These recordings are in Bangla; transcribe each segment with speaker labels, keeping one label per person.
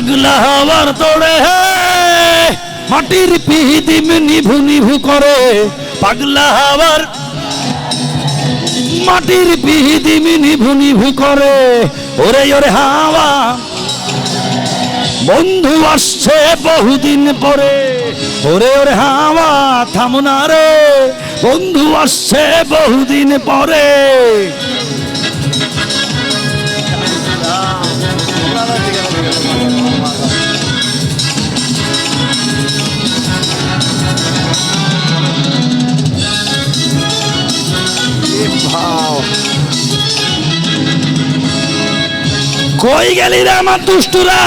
Speaker 1: পাগলা হওয়ার তোড়ে মাটির পিহিদিম নিভু নিভু করে। পাগলা হওয়ার মাটির পিহিদিম নিভু নিভু করে। ওরে ওরে, হাওয়া। বন্ধু আসছে বহুদিন পরে। ওরে ওরে, হাওয়া থামনা রে। বন্ধু আসছে বহুদিন পরে। কই গেলি রে আমার দুষ্টুরা?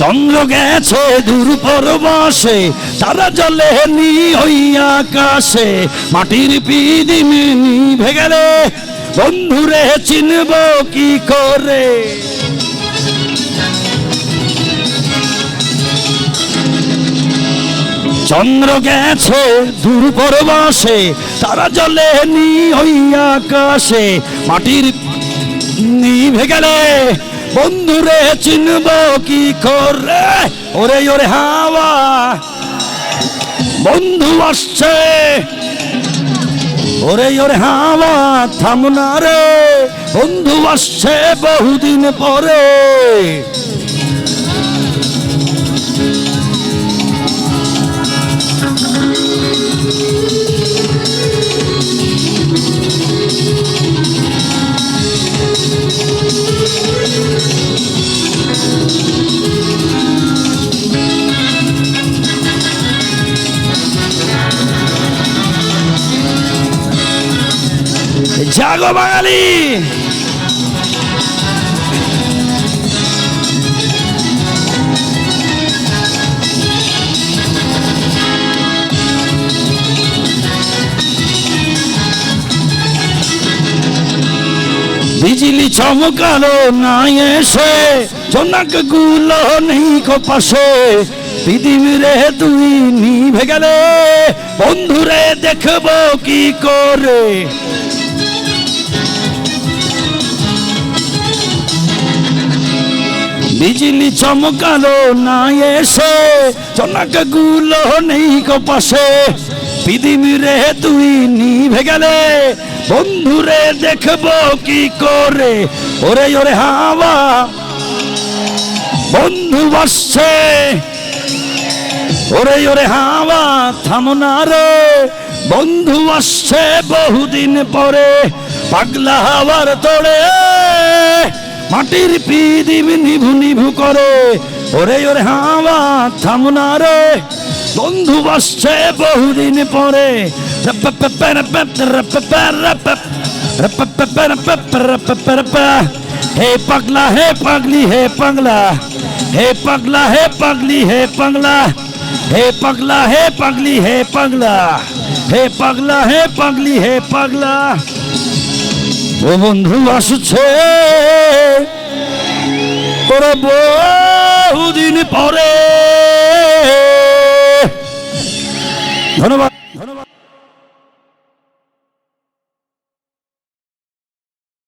Speaker 1: চন্দ্র গেছে দূর পরবাসে, তারা জলে নি হইয়া আকাশে, মাটির পিদিমে নিভে গেলে বন্ধুরে চিনব কি করে? চন্দ্র গেছে দূর পরবাসে তারা জলে নি হইয়া আকাশে, মাটির নিভে গেলে বন্ধুরে চিনব কি করে? ওরে ওরে হাওয়া, বন্ধু আসছে। ওরে ওরে হাওয়া থামনা রে। বন্ধু আসছে বহুদিন পরে। জাগো বাঙালি। বিজলি চমকালো না এসে, জনকগুলো নেই পাশে পৃথিবীরে তুই নিভে গেলে, বন্ধুরে দেখব কি করে? বিজলি চমকালো না এসে, জনকগুলো নেই কো পাশে। পৃথিবীরে তুই নিভে গেলে বন্ধুরে দেখব কি করে? ওরে ওরে হাওয়া, বন্ধু বসছে। ওরে ওরে হাওয়া থামনা রে, বন্ধু আসছে বহুদিন পরে, পাগলা হাওয়ার তোড়ে। মাটির পিদিম নিভু নিভু করে। ওরে ওরে হাওয়া থামনা রে। বন্ধু আসছে বহুদিন পরে। হে পাগলা, হে পাগলি, হে পাগলা। হে পাগলা, হে পাগলি, হে পাগলা। হে পাগলা, হে পাগলি, হে পাগলা। হে পাগলা, হে পাগলি, হে পাগলা। ও বন্ধু আসছে। তোরা বহুদিন পরে। ধন্যবাদ।